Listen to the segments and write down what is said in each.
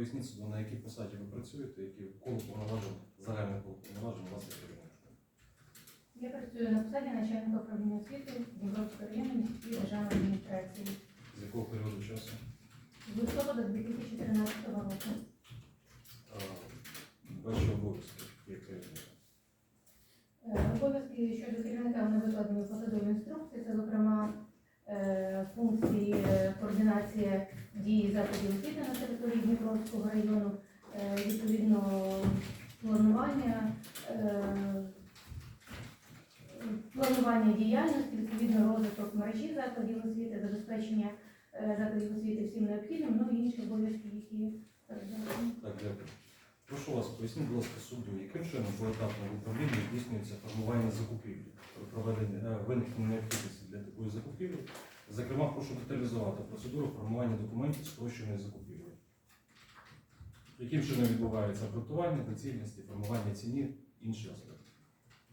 поясніть суду, на якій посаді ви працюєте, які коло повноважень, загальне коло повноважень вас є. Я працюю на посаді начальника управління освіти Дніпровської районної міської державної адміністрації З якого періоду часу? з листопада 2013 року. Е, Ваші обов'язки як керівника. Е, Обов'язки щодо керівника вони викладені в посадовій інструкції, це, зокрема, е, функції е, координації дії заходів освіти на території Дніпровського району, е, відповідно планування, е, планування діяльності, відповідно розвиток закладів освіти, забезпечення е, закладів освіти всім необхідним, ну і інші обов'язки, які передбачені. Так, дякую. Прошу вас, поясніть, будь ласка, суду, яким чином поетапно в управлінні здійснюється формування закупівлі при проведенні е, виникнення необхідності для такої закупівлі. Зокрема, прошу деталізувати процедуру формування документів спрощеної закупівлі. Яким чином відбувається обґрунтування, доцільності, формування ціні, інші аспекти.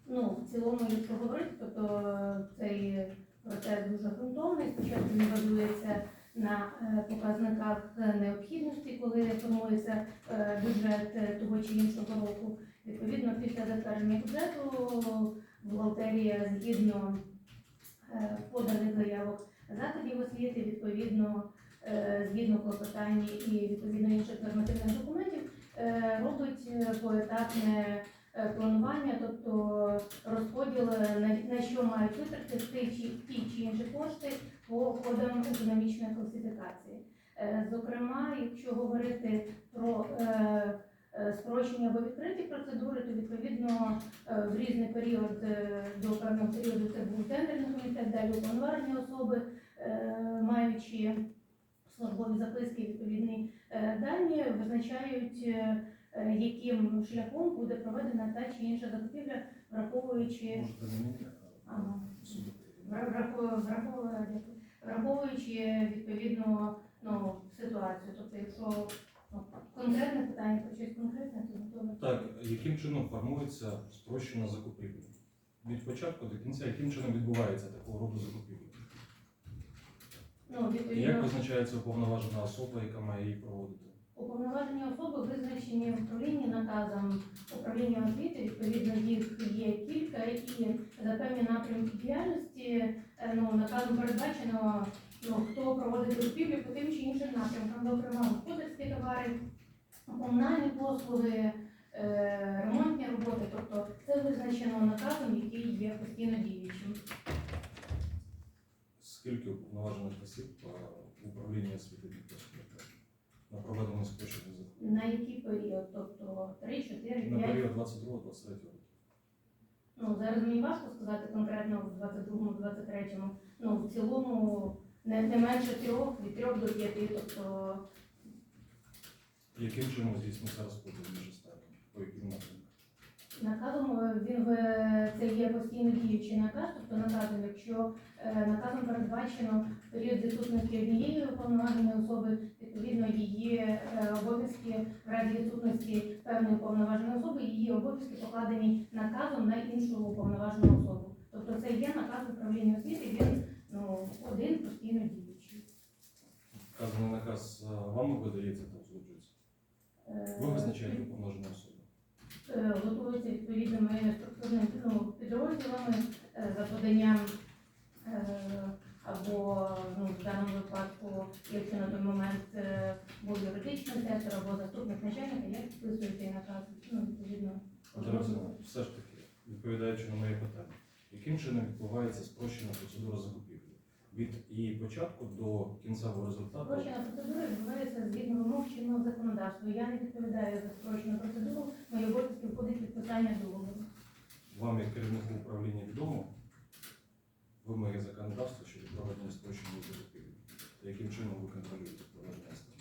Ну, в цілому, якщо говорити, то, то цей процес дуже ґрунтовний. Спочатку він базується на е, показниках необхідності, коли формується е, бюджет е, того чи іншого року. Відповідно, після затвердження бюджету бухгалтерія згідно е, поданих заявок закладів освіти, відповідно, е, згідно клопотань і відповідно інших нормативних документів, е, робить е, поетапне е, планування, тобто розподіл е, на, що мають витратити ті чи, інші кошти по ходам економічної класифікації. Е, Зокрема, якщо говорити про е, е, спрощення або відкриті процедури, то відповідно е, в різний період е, до певного періоду це був тендерний комітет, далі уповноважені особи, е, маючи службові записки, відповідні е, дані, визначають, е, е, яким шляхом буде проведена та чи інша закупівля, враховуючи Ага. враховуючи відповідно ну, ситуацію. Тобто, якщо ну, конкретне питання про щось конкретне, то готове. Так, яким чином формується спрощена закупівля? Від початку до кінця, яким чином відбувається такого роду закупівля? Ну, І Як визначається уповноважена особа, яка має її проводити? Уповноважені особи визначені в управлінні наказом управління освіти, відповідно їх є кілька, і за певні напрямки діяльності е, ну, наказом передбачено, ну, хто проводить закупівлі по тим чи іншим напрямкам, зокрема господарські товари, комунальні послуги, е, ремонтні роботи. Тобто це визначено наказом, який є постійно діючим. Скільки уповноважених осіб е, в управлінні освіти на спрощених закупівель? На який період? Тобто 3, 4, 5? На період 22-23 року. Ну, зараз мені важко сказати конкретно в 22-му, 23-му. Ну, в цілому не, не менше трьох, від трьох до п'яти. Тобто, Яким чином здійснюється розподіл між остатками? По яким напрямкам? наказом е, він це є постійно діючий наказ, тобто наказом, якщо е, наказом передбачено період відсутності однієї уповноваженої особи, відповідно її е, обов'язки в разі певної уповноваженої особи, її обов'язки покладені наказом на іншу уповноважену особу. Тобто це є наказ управління освіти, він ну, один постійно діючий. Вказаний наказ е, вами видається та узгоджується? Е, Ви визначаєте уповноважену особу. е, готується відповідними структурними ну, підрозділами за поданням або ну, в даному випадку, якщо на той момент е, був юридичний сектор або заступник начальника, я підписую цей наказ. Ну, відповідно. Зараз все ж таки, відповідаючи на моє питання, яким чином відбувається спрощена процедура закупівлі? Від її початку до кінцевого результату Спрощена процедура відбувається згідно вимог чинного законодавства. Я не відповідаю за спрощену процедуру, мої обов'язки входить підписання договору. вам, як керівнику управління, відомо вимоги законодавства щодо проведення спрощеної закупівлі? Яким чином ви контролюєте проведення стану?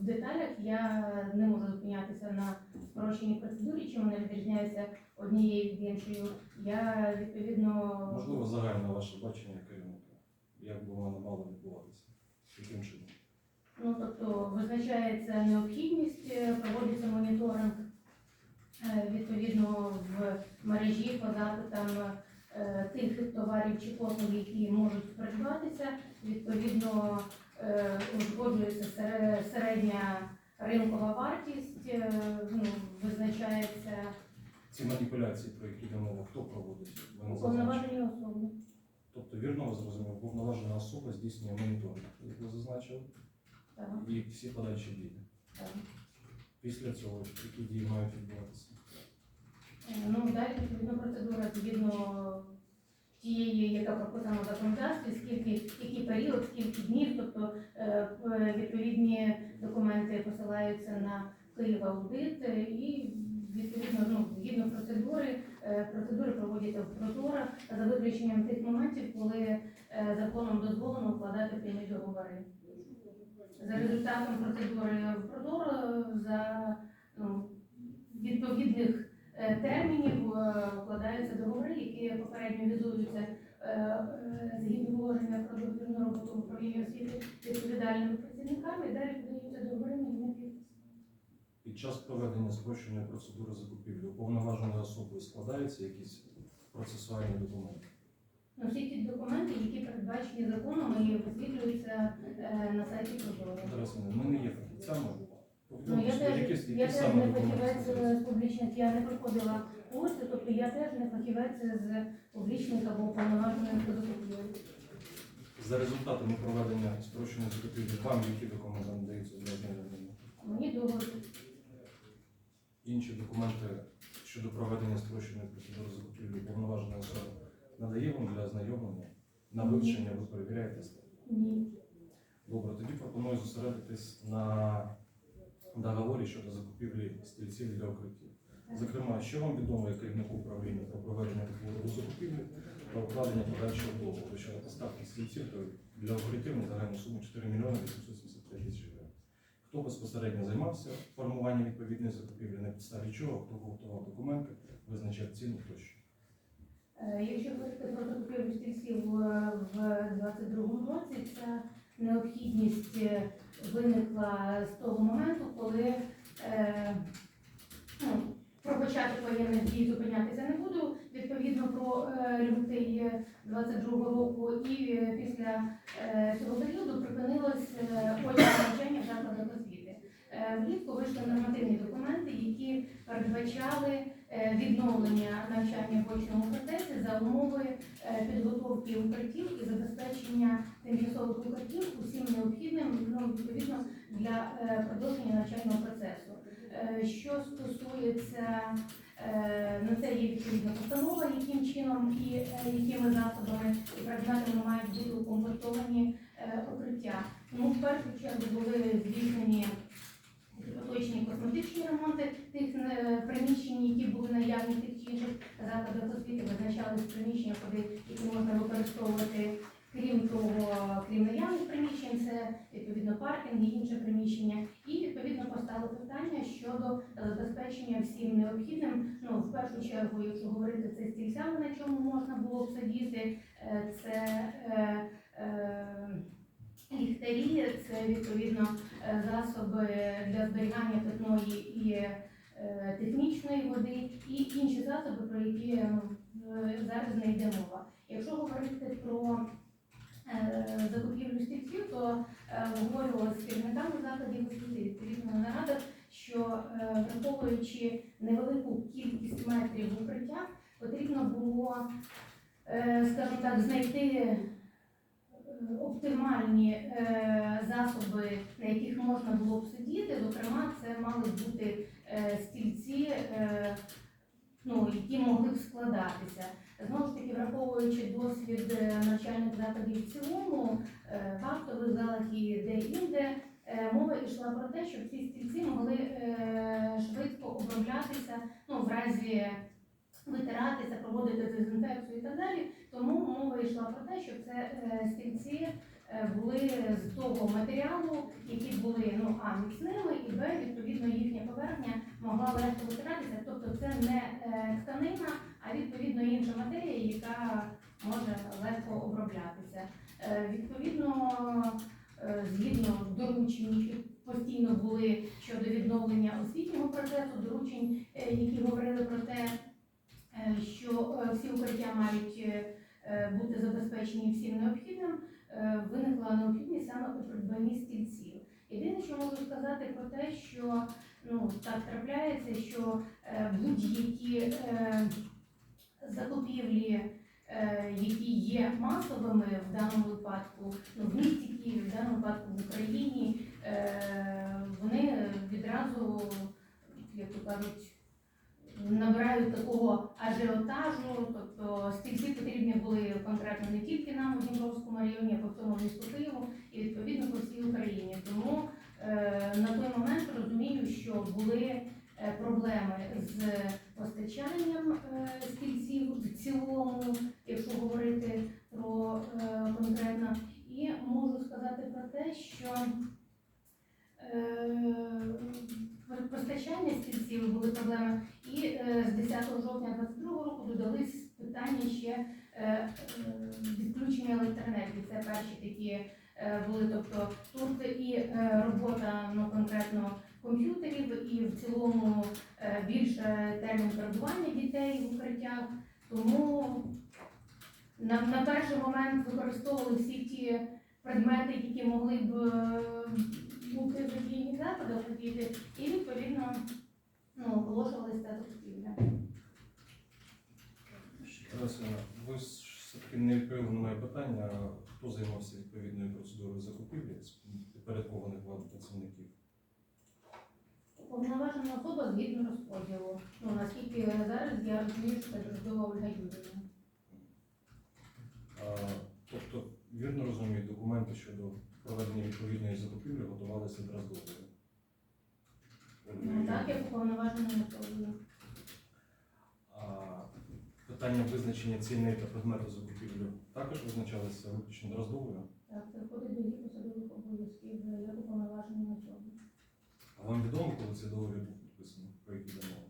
деталях я не можу зупинятися на спрощеній процедурі, чим вони відрізняються однією від іншою. Я відповідно Можливо, загальне ваше бачення керівника, як би воно мало відбуватися, яким чином. Ну, тобто визначається необхідність, е, проводиться моніторинг е, відповідно в мережі по запитам е, тих товарів чи послуг, які можуть придбатися. Відповідно е, узгоджується середня ринкова вартість, е, ну, визначається Ці маніпуляції, про які йде мова, хто проводить? Уповноважені особи. Тобто, вірно ви зрозуміли, уповноважена особа здійснює моніторинг, як ви зазначили, Так, і всі подальші дії. так. Після цього які дії мають відбуватися? Е, Ну, далі відповідно процедура згідно тієї, яка прописана в законодавстві, скільки, який період, скільки днів, тобто е, відповідні документи посилаються на Київ аудит е, і відповідно ну, згідно процедури, е, процедури проводяться в прозоро за виключенням тих моментів, коли е, законом дозволено укладати прямі договори. За результатом процедури в прозоро за ну, відповідних е, термінів е, укладаються договори, які попередньо візуються е, е, згідно положення про договірну роботу в управлінні освіти відповідальними працівниками, і далі подаються договори на. Під час проведення спрощеної процедури закупівлі уповноваженою особою складаються якісь процесуальні документи. Ну, всі ті документи, які передбачені законом і висвітлюються е, на сайті Прозоро. Ми не є фахівцями. Ну, я теж, я теж не фахівець з публічних, я не проходила курси, тобто я теж не фахівець з публічних або уповноважених закупівель. За результатами проведення спрощеної закупівлі вам які документи надаються для ознайомлення? Мені договір. Інші документи щодо проведення спрощеної процедури закупівлі уповноважена особа надає вам для ознайомлення на вивчення, ви перевіряєте? Ні. Добре, тоді пропоную зосередитись на договорі щодо закупівлі стільців для укриттів. Зокрема, що вам відомо як керівнику управління про проведення такого закупівлі та укладення подальшого договору щодо поставки стільців для укриттів на загальну суму 4 мільйони 875 тисяч гривень? Хто безпосередньо займався формуванням відповідної закупівлі, на підставі чого, хто готував документи, визначав ціну тощо? Е, Якщо говорити про закупівлю стільців е, в 22-му році, ця необхідність е, виникла з того моменту, коли е, ну, про початок воєнних дій зупинятися не буду. Відповідно про е, лютий 22-го року і е, після е, цього періоду припинилось е, навчання в освіти. Влітку вийшли нормативні документи, які передбачали відновлення навчання в очному процесі за умови е, підготовки укриттів і забезпечення тимчасових укриттів усім необхідним ну, відповідно для е, продовження навчального процесу. Е, Що стосується е, на це є відповідна постанова, яким чином і е, якими засобами і предметами мають бути укомплектовані е, укриття. Тому в першу чергу були здійснені поточні косметичні ремонти тих е, приміщень, які були наявні в тих чи інших закладах освіти, визначались приміщення, куди які можна використовувати. Крім того, крім наявних приміщень, це відповідно паркінги, інше приміщення, і відповідно постало питання щодо забезпечення всім необхідним. Ну в першу чергу, якщо говорити це стільцями, на чому можна було б сидіти, е, це е, е, ліхтарі, це відповідно е, засоби для зберігання питної і е, технічної води, і інші засоби, про які е, зараз не йде мова. Якщо говорити про закупівлю стільців, то обговорювалося з керівниками закладів освіти відповідно на нарадах, що враховуючи невелику кількість метрів в укриттях, потрібно було, скажімо так, знайти оптимальні е, засоби, на яких можна було б сидіти. Зокрема, це мали бути е, стільці, е, ну, які могли б складатися. Знову ж таки, враховуючи досвід навчальних закладів в цілому, в актових залах і де-інде, мова йшла про те, щоб ці стільці могли швидко оброблятися, ну, в разі витиратися, проводити дезінфекцію і так далі. Йшла про те, щоб це е, стільці е, були з того матеріалу, які були ну, а міцними, і б, відповідно, їхня поверхня могла легко витиратися. Тобто це не е, тканина, а відповідно інша матерія, яка може легко оброблятися. Відповідно, згідно доручень, постійно були щодо відновлення освітнього процесу, доручень, які говорили про те, що всі укриття мають бути забезпечені всім необхідним, е, виникла необхідність саме у придбанні стільців. Єдине, що можу сказати про те, що ну так трапляється, що е, будь-які е, закупівлі, е, які є масовими в даному випадку, ну в місті Києві, в даному випадку в Україні, е, вони відразу, як то кажуть, набирають такого ажіотажу, були не тільки нам у Дніпровському районі, а по всьому місту Києву і відповідно по всій Україні. Тому е, на той момент розумію, що були е, проблеми з постачанням е, стільців в цілому, якщо говорити про е, конкретно. І можу сказати про те, що е, постачання стільців були проблеми. І е, з 10 жовтня 2022 року додались питання ще відключення електроенергії. Це перші такі е, були. Тобто тут і е, робота ну, конкретно комп'ютерів, і в цілому е, більше термін перебування дітей в укриттях. Тому на, на перший момент використовували всі ті предмети, які могли б е, бути в задіяні заходах діти, і відповідно ну, оголошувалися та закупівля. Ви все-таки не відповіли на моє питання, хто займався відповідною процедурою закупівлі підпорядкованих вам працівників? Уповноважена особа згідно розподілу. Ну, наскільки зараз я розумію, що це Дроздова Ольга Юрійовна. А, Тобто, вірно розумію, документи щодо проведення відповідної закупівлі готувалися Дроздовою? Ну, так, як уповноважена особа. А питання визначення ціни та предмету закупівлі також визначалися виключно Дроздовою? Так, це входить до її посадових обов'язків як уповноважена особа. А вам відомо, коли цей договір був підписаний, про який йде мова?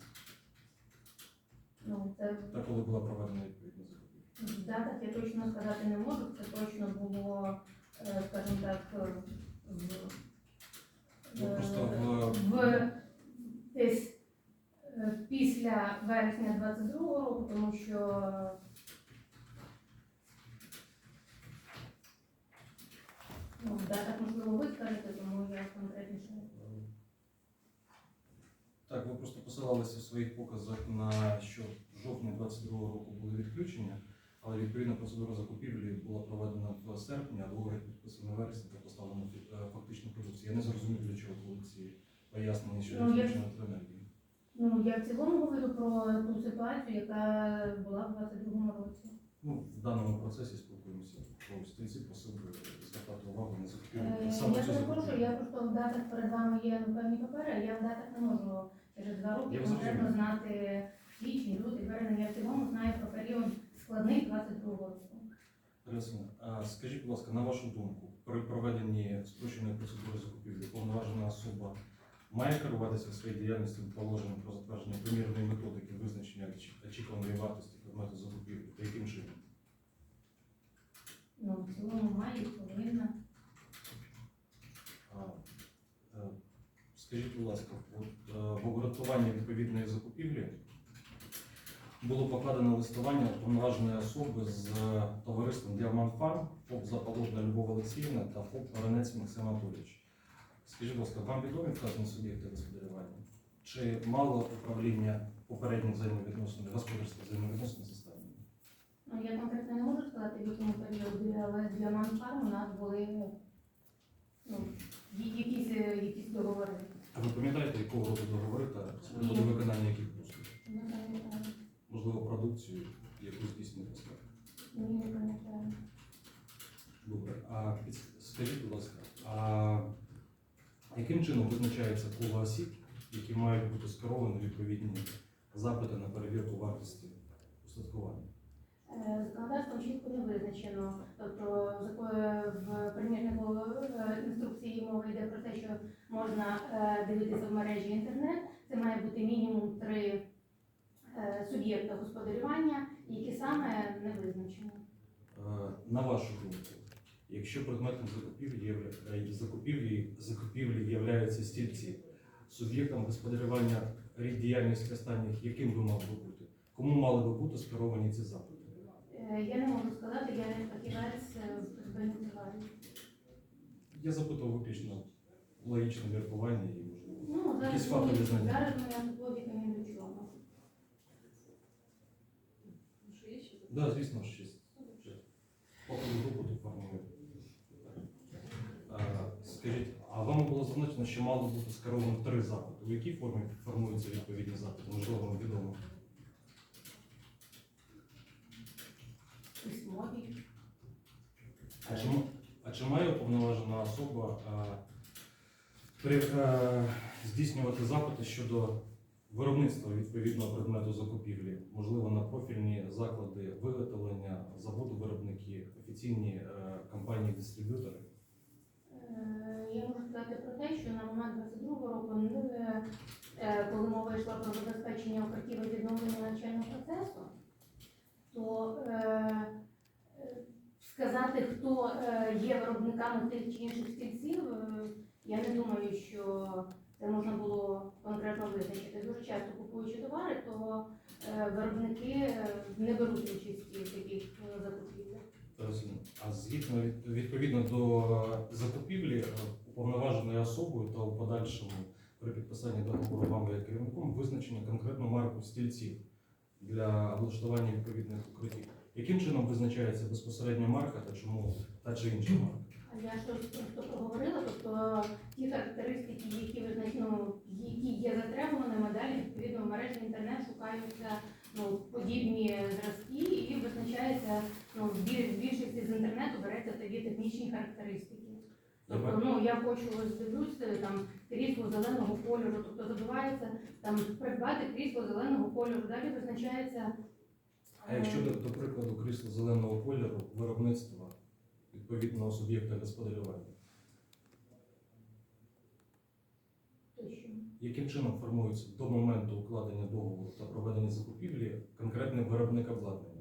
Ну, це Та коли була проведена відповідна закупівля? в датах я точно сказати не можу. Це точно було, е, скажімо так, е, в, Ну, просто е, в- в десь після вересня 22-го року, тому що ну, в датах можливо ви скажете, тому я конкретніше. Так, ви просто посилалися в своїх показах на що в жовтні 22 року були відключення, але відповідна процедура закупівлі була проведена в серпні, а договір підписаний вересні та поставлено е, фактичну продукцію. Я не зрозумів, для чого були ці пояснення щодо Ну, відключення електроенергії. Ну я в цілому говорю про ту ситуацію, яка була в 22-му році. Ну, в даному процесі спілкуємося. Про стільці просив би звертати увагу на закупівлю. Е, Я перепрошую, я просто в датах перед вами є певні папери, а я в датах не можу через два роки Я конкретно зрозумів. знати січень, лютий, березень. Я в цілому знаю про період складний 22-го року. Тарасина, скажіть, будь ласка, на вашу думку, при проведенні спрощеної процедури закупівлі повноважена особа має керуватися в своїй діяльності положенням про затвердження примірної методики визначення очікуваної вартості предмету закупівлі та яким чином? Ну, в цілому маю, повинна. А, е, Скажіть, будь ласка, от, е, в обґрунтуванні відповідної закупівлі було покладено листування уповноваженої особи з е, товариством Діамант Фарм, ФОП Запорожна Любов Олексіївна та ФОП Воронець Максим Анатолійович. Скажіть, будь ласка, вам відомі вказані суб'єкти господарювання? Чи мало управління попередніх взаємовідносин, господарських взаємовідносин заставлені? Ну, я конкретно не можу сказати, в якому періоді, але для Манфарм у нас були ну, якісь, е, якісь договори. А ви пам'ятаєте, якого роду договори та Ні. виконання яких послуг? Не пам'ятаю. Можливо, продукцію, яку здійснює безпека? Ні, не пам'ятаю. Добре. А скажіть, будь ласка, а яким чином визначається коло осіб, які мають бути скеровані відповідні запити на перевірку вартості устаткування? Е, Законодавством чітко не визначено. Тобто в примірнику е, інструкції мова йде про те, що можна е, дивитися в мережі інтернет. Це має бути мінімум три е, суб'єкта господарювання, які саме не визначено. Е, На вашу думку, якщо предметом закупівлі е, закупівлі, закупівлі являються стільці, суб'єктом господарювання рід діяльності останніх, яким би мав би бути? Кому мали би бути скеровані ці запити? Е, Я не можу сказати, я не фахівець придбанні. Я запитував виключно логічне міркування і можливо. Ну, зараз, Якісь фактові знання. зараз моя логіка ні до чого. Да, звісно, що є. Поки групу тут формує. Е, Скажіть, а вам було зазначено, що мало бути скеровано три запити. У якій формі формуються відповідні запити? Можливо, вам відомо. Письмові. А чи, м- а чи має уповноважена особа е, при, е, здійснювати запити щодо виробництва відповідного предмету закупівлі, можливо, на профільні заклади виготовлення, заводу виробники, офіційні е, компанії-дистриб'ютори? Е, Я можу сказати про те, що на момент 22 року, ну, е, е, коли мова йшла про забезпечення укриттів відновлення навчального процесу, то сказати, хто є виробниками тих чи інших стільців, я не думаю, що це можна було конкретно визначити. Дуже часто купуючи товари, то виробники не беруть участі в таких закупівлях. А згідно відповідно до е, закупівлі е, уповноваженою особою та у подальшому при підписанні договору вами як керівником визначено конкретну марку стільців для облаштування відповідних укриттів. Яким чином визначається безпосередня марка та чому та чи інша марка? Я щось просто проговорила, тобто ті характеристики, які визначено, які є затребуваними, далі відповідно в мережі інтернет шукаються ну, подібні зразки і визначається ну, в більшості з інтернету береться тоді технічні характеристики. Тобто, ну я хочу ось дивлюсь е, там крісло зеленого кольору, тобто забувається там придбати крісло зеленого кольору, далі визначається. А якщо до, до прикладу крісло зеленого кольору виробництва відповідного суб'єкта господарювання, яким чином формується до моменту укладення договору та проведення закупівлі конкретний виробник обладнання?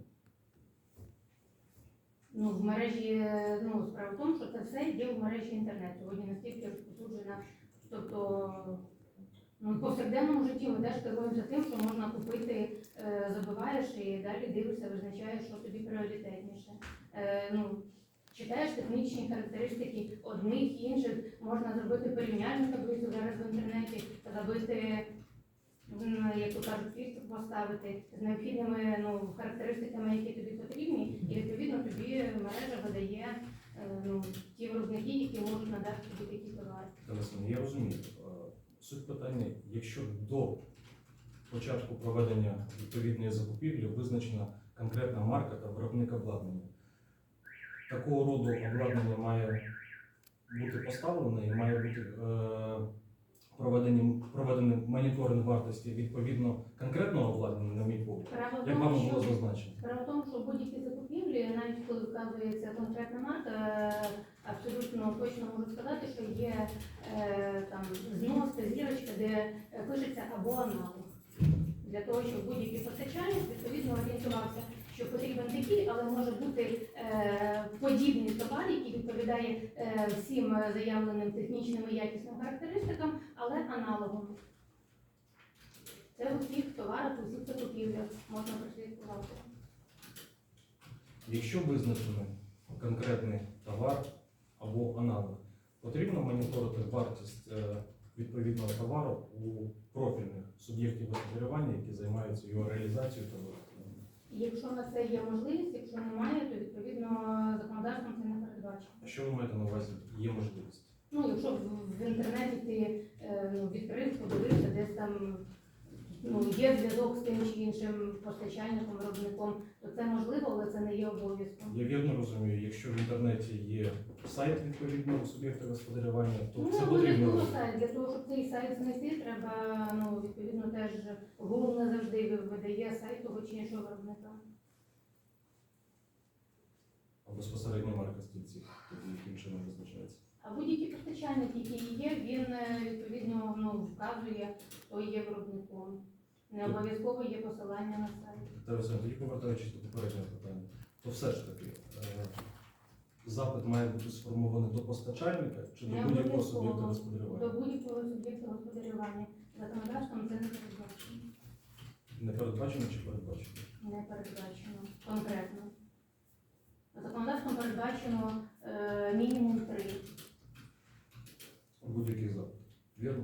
Ну, в мережі, ну, справа в тому, що це все є в мережі інтернет. Сьогодні настільки розповсюджена. Тобто, ну, в повсякденному житті ми теж керуємося тим, що можна купити, е, забиваєш і далі дивишся, визначаєш, що тобі пріоритетніше. Е, ну, читаєш технічні характеристики одних інших, можна зробити порівняльну таблицю зараз в інтернеті, забити, як то кажуть, фільтр поставити з необхідними ну, характеристиками, які тобі потрібні, і відповідно тобі мережа видає е, ну, ті виробники, які можуть надати тобі такі товари. Я розумію. Е, Суть питання, якщо до початку проведення відповідної закупівлі визначена конкретна марка та виробник обладнання, такого роду обладнання має бути поставлене і має бути е, проведений, проведений моніторинг вартості відповідно конкретного обладнання, на мій погляд. Справа в Як тому, вам було що зазначено? Справа в тому, що будь-які закупівлі, навіть коли вказується конкретна марка, е, абсолютно точно можу сказати, що є е, там зноска, зірочка, де е, пишеться або аналог. Для того, щоб будь-який постачальник відповідно орієнтувався, що потрібен такий, але може бути е, подібний товар, який відповідає е, всім заявленим технічним і якісним характеристикам, але аналогом. Це у всіх товарах, у всіх закупівлях можна прослідкувати. Якщо визначено конкретний товар або аналог, потрібно моніторити вартість е, відповідного товару у профільних суб'єктів господарювання, які займаються його реалізацією виготовленням. Якщо на це є можливість, якщо немає, то відповідно законодавством це не передбачено. А що ви маєте на увазі? Є можливість? Ну, якщо в, в інтернеті ти е, ну, відкрив, подивився, десь там ну, є зв'язок з тим чи іншим постачальником, виробником, то це можливо, але це не є обов'язком. Я вірно розумію, якщо в інтернеті є сайт відповідного суб'єкта господарювання, Ну, це потрібно обов'язково сайт. Для того, щоб цей сайт знайти, треба ну, відповідно теж Google не завжди видає сайт того чи іншого виробника. А безпосередньо марка стільців, тоді яким чином визначається. А будь-який постачальник, який є, він е, відповідно ну, вказує, хто є виробником. Не обов'язково є посилання на сайт. Тарас, тоді повертаючись до попереднього питання, то все ж таки е, запит має бути сформований до постачальника чи до будь-якого обов'язково. суб'єкта До будь-якого суб'єкту господарювання. Законодавством це не передбачено. Не передбачено чи передбачено? Не передбачено конкретно. Законодавством передбачено е, мінімум три. Будь-який запит. Вірно?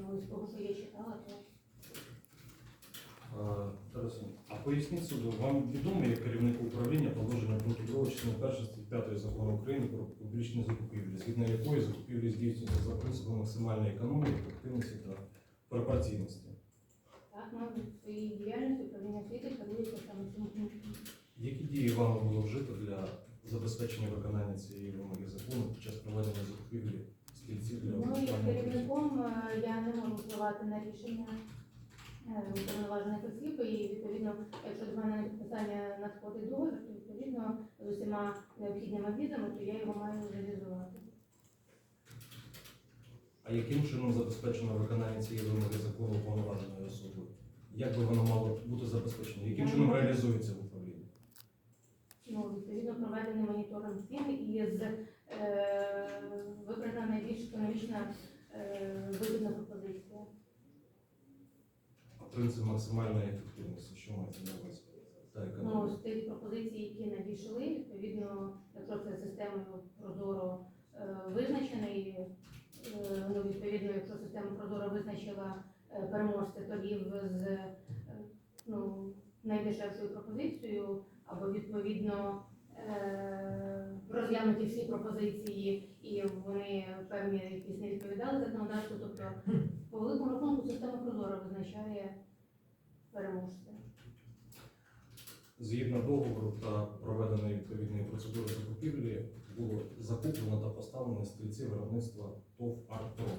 Ну, з того, що я читала, то Е, Тарас, а поясніть суду, вам відомо як керівнику управління положення пункту 2 частини 1 статті 5 закону України про публічні закупівлі, згідно якої закупівлі здійснюються за принципом максимальної економії, ефективності та пропорційності. так, ми в своїй діяльності управління освіти керується саме цим пунктом. Які дії вами було вжито для забезпечення виконання цієї вимоги закону під час проведення закупівлі стільців для Ну, як облаштування керівником е, я не можу впливати на рішення уповноважених осіб, і відповідно, якщо до мене на підписання надходить договір, то відповідно з усіма необхідними візами, то я його маю реалізувати. А яким чином забезпечено виконання цієї вимоги закону уповноваженою особою? Як би воно мало бути забезпечено? Яким чином реалізується в управлінні? Ну, відповідно, проведений моніторинг цін і з е, вибрана найбільш економічна е, вигідна принцип максимальної ефективності, що мається на увазі? Ну, з тих пропозицій, які надійшли, відповідно, якщо це системою прозоро е, визначений, е, ну, відповідно, якщо система прозоро визначила е, переможця торгів з е, ну, найдешевшою пропозицією, або відповідно е, розглянуті всі пропозиції, і вони певні якісь не відповідали законодавству, тобто по великому рахунку система прозоро визначає переможця. Згідно договору та проведеної відповідної процедури закупівлі було закуплено та поставлено стільці виробництва ТОВ «Аркпром»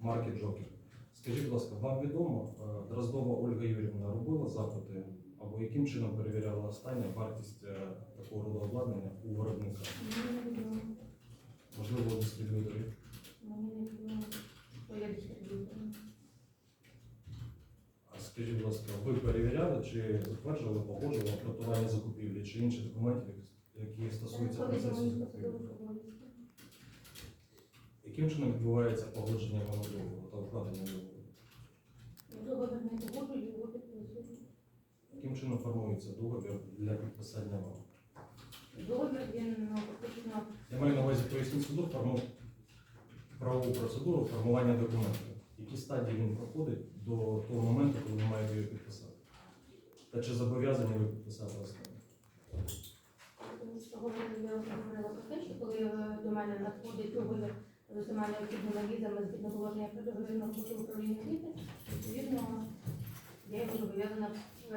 марки Джокер. Скажіть, будь ласка, вам відомо, е, Дроздова Ольга Юрівна робила запити або яким чином перевіряла остання вартість е, такого роду обладнання у виробника? Мені не відомо. Можливо, у дистриб'юторів? Мені не відомо, що я дистриб'ютором. Скажіть, будь ласка, ви перевіряли чи затверджували, погоджували приготування закупівлі чи інші документи, які стосуються процесу закупівлі? Яким чином відбувається погодження вам договору та укладення договору? Я договір не погоджую, його підписую. Яким чином формується договір для підписання вам? Договір він ну, Я маю на увазі поясніть суду форму правову процедуру формування документів. Які стадії він проходить до того моменту, коли ви маєте його підписати? Та чи зобов'язані ви підписати останнє? тому що говорила, про те, що коли е, до мене надходить договір з усіма необхідними візами згідно положення про договірну роботу в управлінні освіти, відповідно я його зобов'язана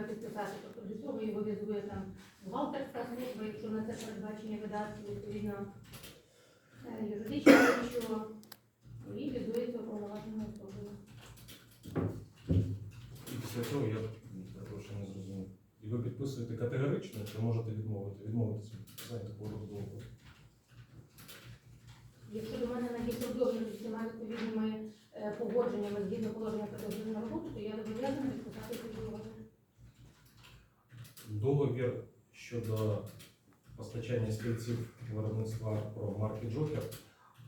підписати. Тобто до цього його візує там бухгалтерська служба, якщо на це передбачені видатки, відповідно е, юридичне що і візується уповноваженою особою. І після цього я перепрошую, не зрозумів. І ви підписуєте категорично, чи можете відмовити, відмовитися від такого роду договору? Якщо до мене надійшов договір з усіма відповідними е, погодженнями згідно положення про договірну роботу, то я зобов'язана підписати цей договір. Договір щодо постачання стільців виробництва про марки Джокер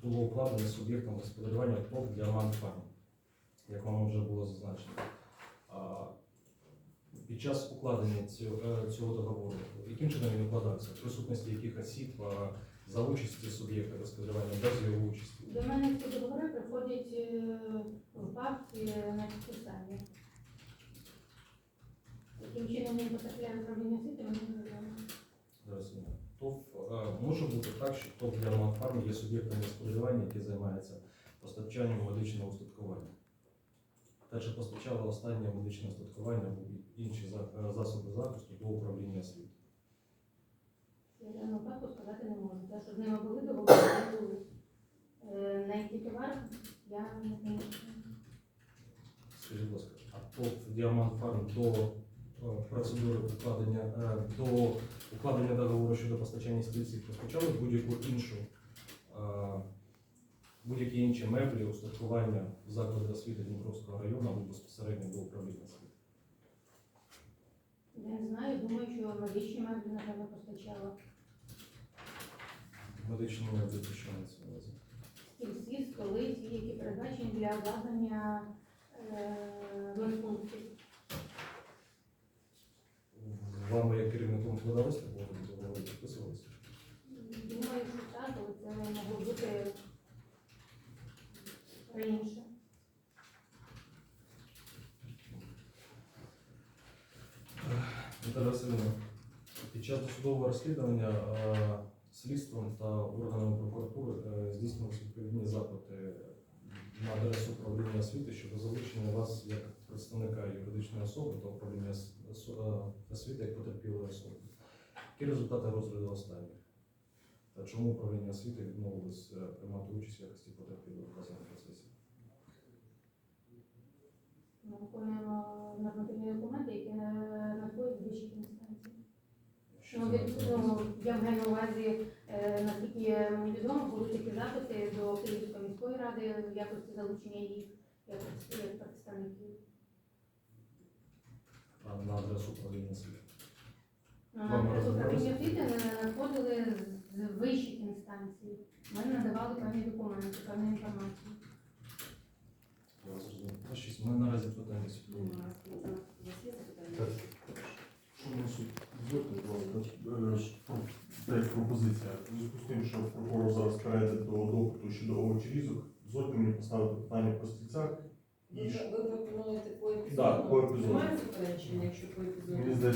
було укладено суб'єктом господарювання ТОВ Діамант Фарм, як вам вже було зазначено. А, Під час укладення цього, е, цього договору, яким чином він укладався? В присутності яких осіб за участі суб'єкта господарювання без його участі? До мене ці договори приходять е, в папці на підписання. Яким чином він потрапляє в управління освіти, мені не відомо. Зараз. ТОВ е, може бути так, що ТОВ Діамант Фарм є суб'єктом господарювання, який займається постачанням медичного устаткування. Та чи постачало останнє медичне устаткування інші засоби захисту до управління освіти? Я даного факту сказати не можу. Те, що з ними були були. Е, На які товари я не можу. Скажіть, будь ласка, а ТОВ Діамант Фарм до е, процедури укладення е, до укладення договору щодо постачання стільців постачали будь-яку іншу будь-які інші меблі, устаткування закладу освіти Дніпровського району або безпосередньо до управління освіти. Я не знаю, думаю, що медичні меблі, напевно, постачала. Медичні меблі, мається на увазі? Стільці, столи, ті, які призначені для обладнання медпунктів. Вами як керівником вкладалися або договори підписувалися? Думаю, що так, але це могло бути раніше. Наталя Васильівна, досудового розслідування слідством та органами прокуратури е, здійснювалися відповідні запити на адресу управління освіти щодо залучення вас як представника юридичної особи та управління е, освіти як потерпілої особи. Які результати розгляду останніх? Та чому управління освіти відмовилось е, приймати участь в якості потерпілої в вказаному процесі? Ми виконуємо нормативні документи, які надходять від вищих інстанцій. Що Ну, я маю на увазі, е, наскільки мені відомо, були такі запити до Київської міської ради в якості залучення їх як, як представників. на адресу управління освіти? На адресу управління освіти надходили з- з вищих інстанцій. Ми надавали певні документи, певну інформацію. Я вас зрозумів. Ми наразі питання як пропозиція. У зв'язку з тим, що прокурор зараз перейде до допиту щодо очерізок, дозвольте мені поставити питання по стільцях. Ви пропонуєте по епізоду? Так, по епізоду. Немає заперечення, якщо по епізоду? Мені здається,